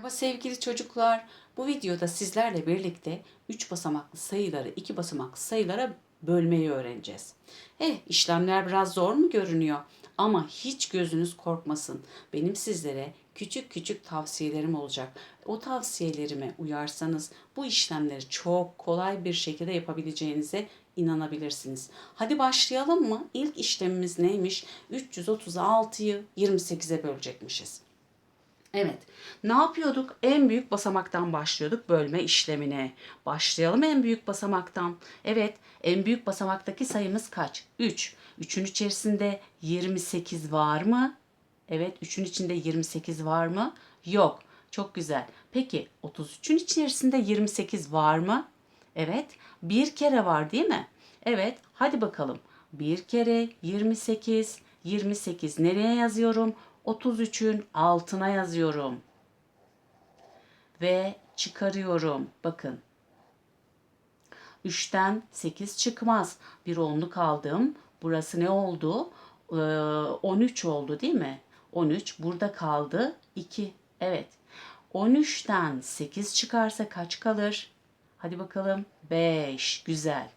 Merhaba sevgili çocuklar. Bu videoda sizlerle birlikte 3 basamaklı sayıları 2 basamaklı sayılara bölmeyi öğreneceğiz. Eh işlemler biraz zor mu görünüyor? Ama hiç gözünüz korkmasın. Benim sizlere küçük küçük tavsiyelerim olacak. O tavsiyelerime uyarsanız bu işlemleri çok kolay bir şekilde yapabileceğinize inanabilirsiniz. Hadi başlayalım mı? İlk işlemimiz neymiş? 336'yı 28'e bölecekmişiz. Evet. Ne yapıyorduk? En büyük basamaktan başlıyorduk bölme işlemine. Başlayalım en büyük basamaktan. Evet, en büyük basamaktaki sayımız kaç? 3. 3'ün içerisinde 28 var mı? Evet, 3'ün içinde 28 var mı? Yok. Çok güzel. Peki 33'ün içerisinde 28 var mı? Evet. Bir kere var değil mi? Evet. Hadi bakalım. Bir kere 28. 28 nereye yazıyorum? 33'ün altına yazıyorum. Ve çıkarıyorum. Bakın. 3'ten 8 çıkmaz. Bir onluk aldım. Burası ne oldu? Ee, 13 oldu değil mi? 13. Burada kaldı 2. Evet. 13'ten 8 çıkarsa kaç kalır? Hadi bakalım. 5. Güzel.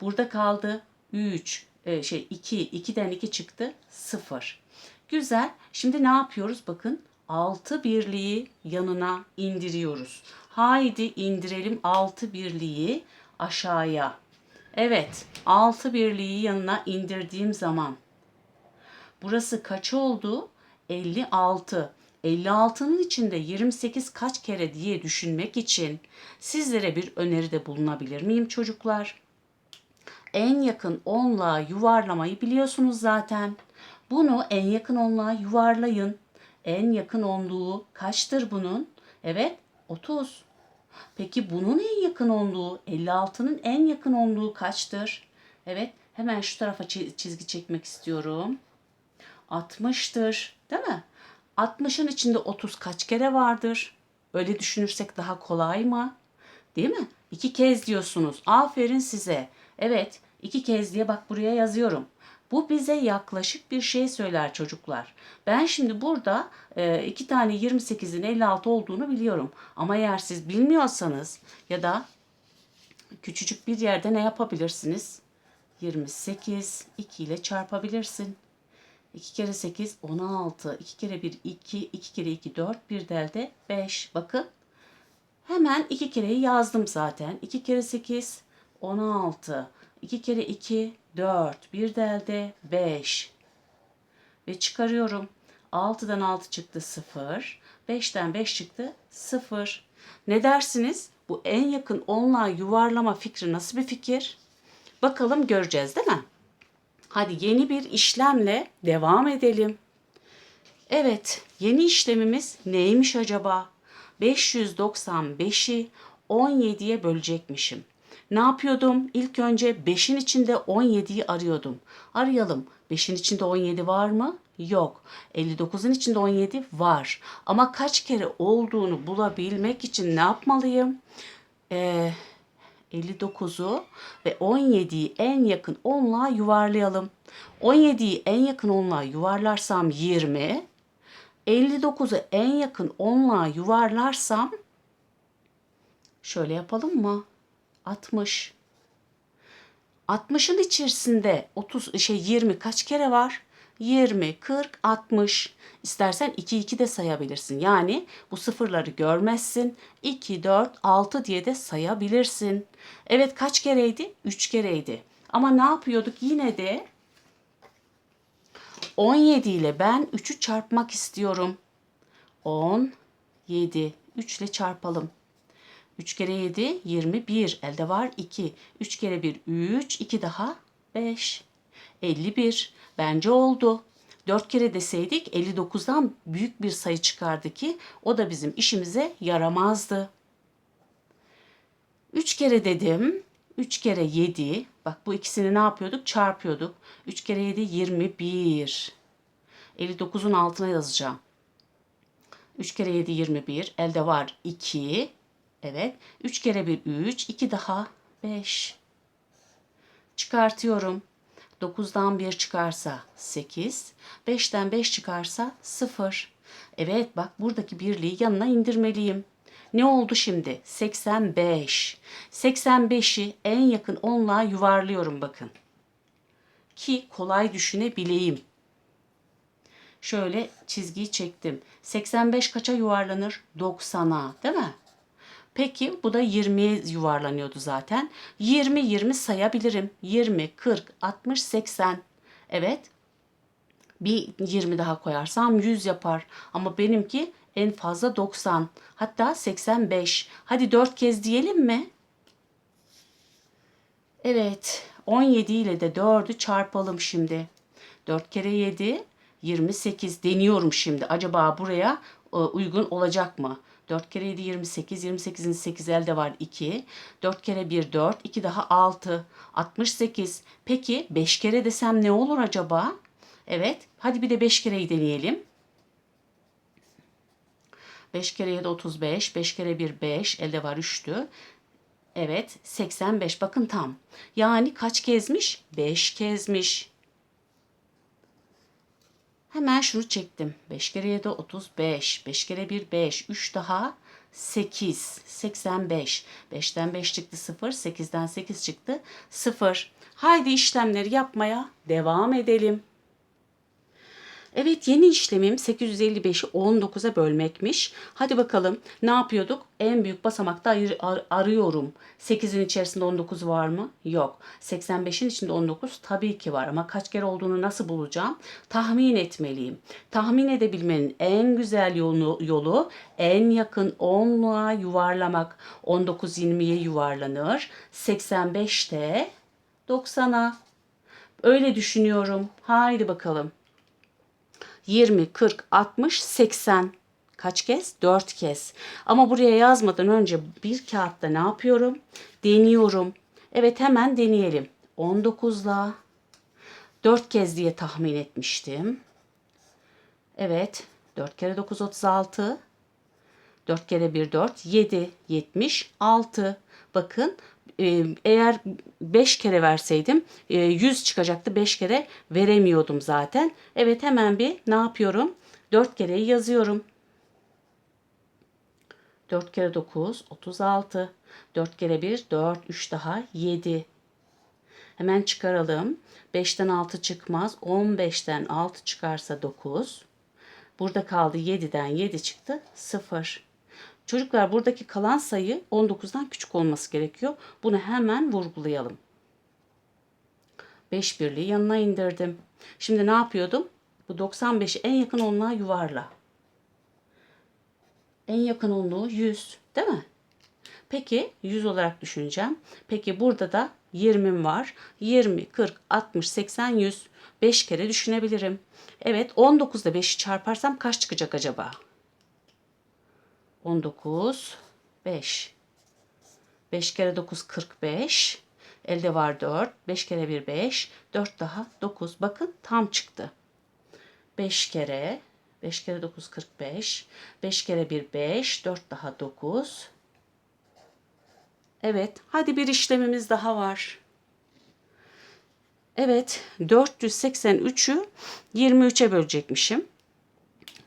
Burada kaldı 3. Ee, şey 2. 2'den 2 çıktı. 0. Güzel. Şimdi ne yapıyoruz? Bakın 6 birliği yanına indiriyoruz. Haydi indirelim 6 birliği aşağıya. Evet 6 birliği yanına indirdiğim zaman burası kaç oldu? 56. 56'nın içinde 28 kaç kere diye düşünmek için sizlere bir öneride bulunabilir miyim çocuklar? En yakın onluğa yuvarlamayı biliyorsunuz zaten. Bunu en yakın onluğa yuvarlayın. En yakın onluğu kaçtır bunun? Evet 30. Peki bunun en yakın onluğu 56'nın en yakın onluğu kaçtır? Evet hemen şu tarafa çizgi çekmek istiyorum. 60'tır değil mi? 60'ın içinde 30 kaç kere vardır? Öyle düşünürsek daha kolay mı? Değil mi? İki kez diyorsunuz. Aferin size. Evet iki kez diye bak buraya yazıyorum. Bu bize yaklaşık bir şey söyler çocuklar. Ben şimdi burada e, iki tane 28'in 56 olduğunu biliyorum. Ama eğer siz bilmiyorsanız ya da küçücük bir yerde ne yapabilirsiniz? 28 2 ile çarpabilirsin. 2 kere 8 16. 2 kere 1 2. 2 kere 2 4. Bir delde 5. Bakın. Hemen 2 kereyi yazdım zaten. 2 kere 8 16. 2 kere 2 4. Bir delde 5. Ve çıkarıyorum. 6'dan 6 çıktı 0. 5'ten 5 çıktı 0. Ne dersiniz? Bu en yakın onluğa yuvarlama fikri nasıl bir fikir? Bakalım göreceğiz değil mi? Hadi yeni bir işlemle devam edelim. Evet, yeni işlemimiz neymiş acaba? 595'i 17'ye bölecekmişim. Ne yapıyordum? İlk önce 5'in içinde 17'yi arıyordum. Arayalım. 5'in içinde 17 var mı? Yok. 59'un içinde 17 var. Ama kaç kere olduğunu bulabilmek için ne yapmalıyım? Ee, 59'u ve 17'yi en yakın onluğa yuvarlayalım. 17'yi en yakın onluğa yuvarlarsam 20. 59'u en yakın onluğa yuvarlarsam şöyle yapalım mı? 60. 60'ın içerisinde 30 şey 20 kaç kere var? 20, 40, 60. İstersen 2 2 de sayabilirsin. Yani bu sıfırları görmezsin. 2, 4, 6 diye de sayabilirsin. Evet kaç kereydi? 3 kereydi. Ama ne yapıyorduk? Yine de 17 ile ben 3'ü çarpmak istiyorum. 10, 7. 3 ile çarpalım. 3 kere 7 21. Elde var 2. 3 kere 1 3. 2 daha 5. 51. Bence oldu. 4 kere deseydik 59'dan büyük bir sayı çıkardı ki o da bizim işimize yaramazdı. 3 kere dedim. 3 kere 7. Bak bu ikisini ne yapıyorduk? Çarpıyorduk. 3 kere 7 21. 59'un altına yazacağım. 3 kere 7 21. Elde var 2. Evet. 3 kere 1 3. 2 daha 5. Çıkartıyorum. 9'dan 1 çıkarsa 8. 5'ten 5 çıkarsa 0. Evet bak buradaki birliği yanına indirmeliyim. Ne oldu şimdi? 85. 85'i en yakın onluğa yuvarlıyorum bakın. Ki kolay düşünebileyim. Şöyle çizgiyi çektim. 85 kaça yuvarlanır? 90'a değil mi? Peki bu da 20'ye yuvarlanıyordu zaten. 20 20 sayabilirim. 20, 40, 60, 80. Evet. Bir 20 daha koyarsam 100 yapar. Ama benimki en fazla 90. Hatta 85. Hadi 4 kez diyelim mi? Evet. 17 ile de 4'ü çarpalım şimdi. 4 kere 7 28 deniyorum şimdi. Acaba buraya e, uygun olacak mı? 4 kere 7 28. 28'in 8 elde var 2. 4 kere 1 4. 2 daha 6. 68. Peki 5 kere desem ne olur acaba? Evet. Hadi bir de 5 kereyi deneyelim. 5 kere 7 35. 5 kere 1 5. Elde var 3'tü. Evet 85 bakın tam. Yani kaç kezmiş? 5 kezmiş. Hemen şunu çektim. 5 kere 7 35. 5 kere 1 5. 3 daha 8. 85. 5'ten 5 çıktı 0. 8'den 8 çıktı 0. Haydi işlemleri yapmaya devam edelim. Evet yeni işlemim 855'i 19'a bölmekmiş. Hadi bakalım ne yapıyorduk? En büyük basamakta ayır- ar- arıyorum. 8'in içerisinde 19 var mı? Yok. 85'in içinde 19 tabii ki var ama kaç kere olduğunu nasıl bulacağım? Tahmin etmeliyim. Tahmin edebilmenin en güzel yolu, yolu en yakın onluğa yuvarlamak. 19 20'ye yuvarlanır. 85 de 90'a. Öyle düşünüyorum. Haydi bakalım. 20, 40, 60, 80. Kaç kez? 4 kez. Ama buraya yazmadan önce bir kağıtta ne yapıyorum? Deniyorum. Evet hemen deneyelim. 19'la 4 kez diye tahmin etmiştim. Evet. 4 kere 9 36. 4 kere 1 4 7 76. Bakın eğer 5 kere verseydim e, 100 çıkacaktı. 5 kere veremiyordum zaten. Evet hemen bir ne yapıyorum? 4 kereyi yazıyorum. 4 kere 9 36. 4 kere 1 4 3 daha 7. Hemen çıkaralım. 5'ten 6 çıkmaz. 15'ten 6 çıkarsa 9. Burada kaldı 7'den 7 çıktı 0. Çocuklar buradaki kalan sayı 19'dan küçük olması gerekiyor. Bunu hemen vurgulayalım. 5 birliği yanına indirdim. Şimdi ne yapıyordum? Bu 95'i en yakın onluğa yuvarla. En yakın onluğu 100 değil mi? Peki 100 olarak düşüneceğim. Peki burada da 20'm var. 20, 40, 60, 80, 100. 5 kere düşünebilirim. Evet 19 ile 5'i çarparsam kaç çıkacak acaba? 19, 5. 5 kere 9 45. Elde var 4. 5 kere 1 5. 4 daha 9. Bakın tam çıktı. 5 kere 5 kere 9 45. 5 kere 1 5. 4 daha 9. Evet. Hadi bir işlemimiz daha var. Evet. 483'ü 23'e bölecekmişim.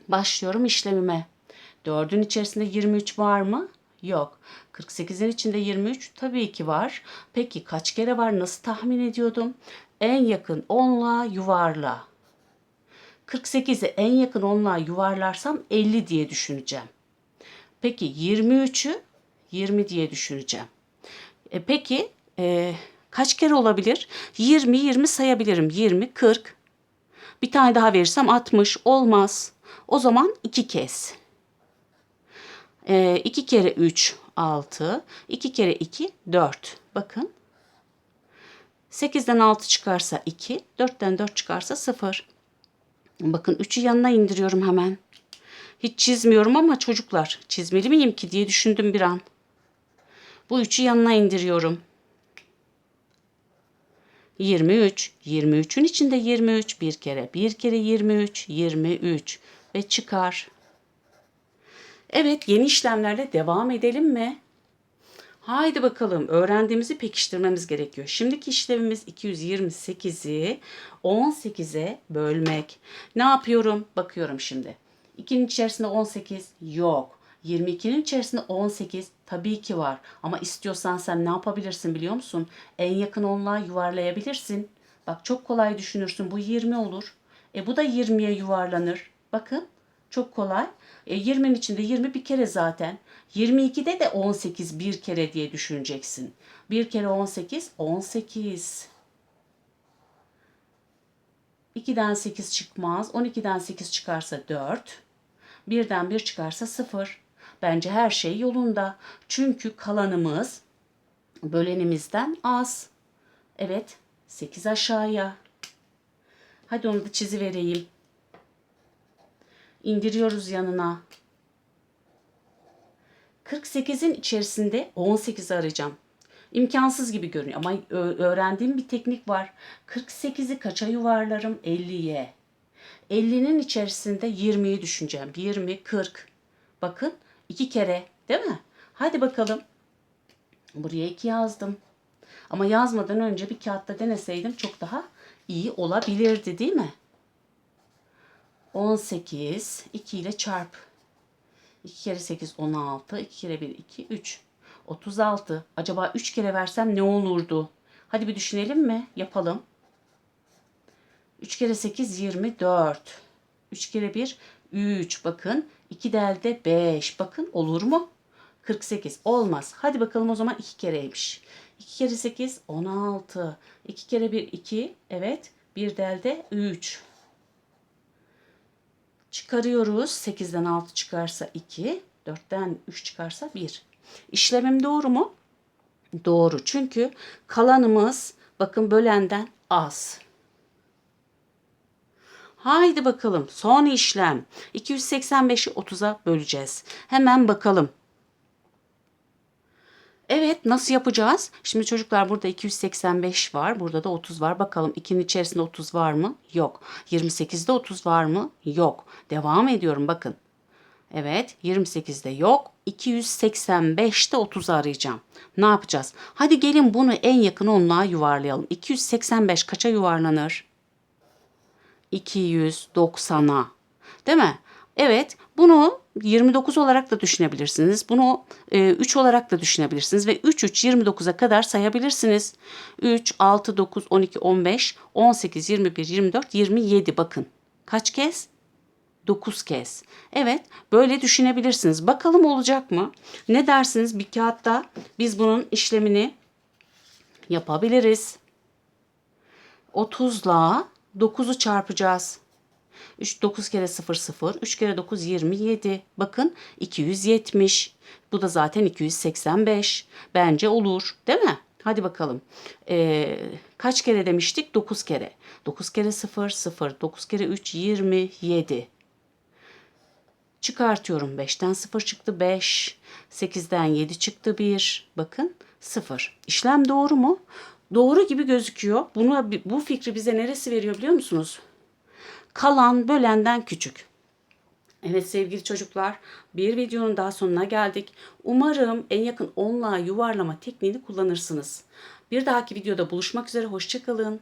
Başlıyorum işlemime. 4'ün içerisinde 23 var mı? Yok. 48'in içinde 23 tabii ki var. Peki kaç kere var? Nasıl tahmin ediyordum? En yakın onla yuvarla. 48'i en yakın onla yuvarlarsam 50 diye düşüneceğim. Peki 23'ü 20 diye düşüneceğim. E peki e, kaç kere olabilir? 20 20 sayabilirim. 20 40. Bir tane daha verirsem 60 olmaz. O zaman iki kez. E, 2 kere 3 6. 2 kere 2 4. Bakın. 8'den 6 çıkarsa 2. 4'ten 4 çıkarsa 0. Bakın 3'ü yanına indiriyorum hemen. Hiç çizmiyorum ama çocuklar çizmeli miyim ki diye düşündüm bir an. Bu 3'ü yanına indiriyorum. 23. 23'ün içinde 23 bir kere. Bir kere 23. 23 ve çıkar. Evet yeni işlemlerle devam edelim mi? Haydi bakalım öğrendiğimizi pekiştirmemiz gerekiyor. Şimdiki işlemimiz 228'i 18'e bölmek. Ne yapıyorum? Bakıyorum şimdi. 2'nin içerisinde 18 yok. 22'nin içerisinde 18 tabii ki var. Ama istiyorsan sen ne yapabilirsin biliyor musun? En yakın onluğa yuvarlayabilirsin. Bak çok kolay düşünürsün. Bu 20 olur. E bu da 20'ye yuvarlanır. Bakın çok kolay. E 20'nin içinde 20 bir kere zaten. 22'de de 18 bir kere diye düşüneceksin. Bir kere 18, 18. 2'den 8 çıkmaz. 12'den 8 çıkarsa 4. Birden 1 çıkarsa 0. Bence her şey yolunda. Çünkü kalanımız bölenimizden az. Evet 8 aşağıya. Hadi onu da çizi vereyim. İndiriyoruz yanına. 48'in içerisinde 18 arayacağım. İmkansız gibi görünüyor ama öğrendiğim bir teknik var. 48'i kaça yuvarlarım? 50'ye. 50'nin içerisinde 20'yi düşüneceğim. 20, 40. Bakın iki kere değil mi? Hadi bakalım. Buraya 2 yazdım. Ama yazmadan önce bir kağıtta deneseydim çok daha iyi olabilirdi değil mi? 18, 2 ile çarp. 2 kere 8, 16. 2 kere 1, 2, 3. 36. Acaba 3 kere versem ne olurdu? Hadi bir düşünelim mi? Yapalım. 3 kere 8, 24. 3 kere 1, 3. Bakın. 2 delde 5. Bakın olur mu? 48. Olmaz. Hadi bakalım o zaman 2 kereymiş. 2 kere 8, 16. 2 kere 1, 2. Evet. 1 delde 3. Çıkarıyoruz. 8'den 6 çıkarsa 2. 4'ten 3 çıkarsa 1. İşlemim doğru mu? Doğru. Çünkü kalanımız bakın bölenden az. Haydi bakalım. Son işlem. 285'i 30'a böleceğiz. Hemen bakalım. Evet nasıl yapacağız? Şimdi çocuklar burada 285 var. Burada da 30 var. Bakalım 2'nin içerisinde 30 var mı? Yok. 28'de 30 var mı? Yok. Devam ediyorum bakın. Evet 28'de yok. 285'te 30'u arayacağım. Ne yapacağız? Hadi gelin bunu en yakın onluğa yuvarlayalım. 285 kaça yuvarlanır? 290'a. Değil mi? Evet bunu 29 olarak da düşünebilirsiniz. Bunu e, 3 olarak da düşünebilirsiniz. Ve 3 3 29'a kadar sayabilirsiniz. 3, 6, 9, 12, 15, 18, 21, 24, 27 bakın. Kaç kez? 9 kez. Evet böyle düşünebilirsiniz. Bakalım olacak mı? Ne dersiniz bir kağıtta biz bunun işlemini yapabiliriz. 30'la 9'u çarpacağız. 3 9 kere 0 0, 3 kere 9 27. Bakın 270. Bu da zaten 285. Bence olur, değil mi? Hadi bakalım. Ee, kaç kere demiştik? 9 kere. 9 kere 0 0, 9 kere 3 27. Çıkartıyorum. 5'ten 0 çıktı 5. 8'den 7 çıktı 1. Bakın 0. İşlem doğru mu? Doğru gibi gözüküyor. Bunu, bu fikri bize neresi veriyor biliyor musunuz? Kalan bölenden küçük. Evet sevgili çocuklar, bir videonun daha sonuna geldik. Umarım en yakın onluğa yuvarlama tekniğini kullanırsınız. Bir dahaki videoda buluşmak üzere, hoşçakalın.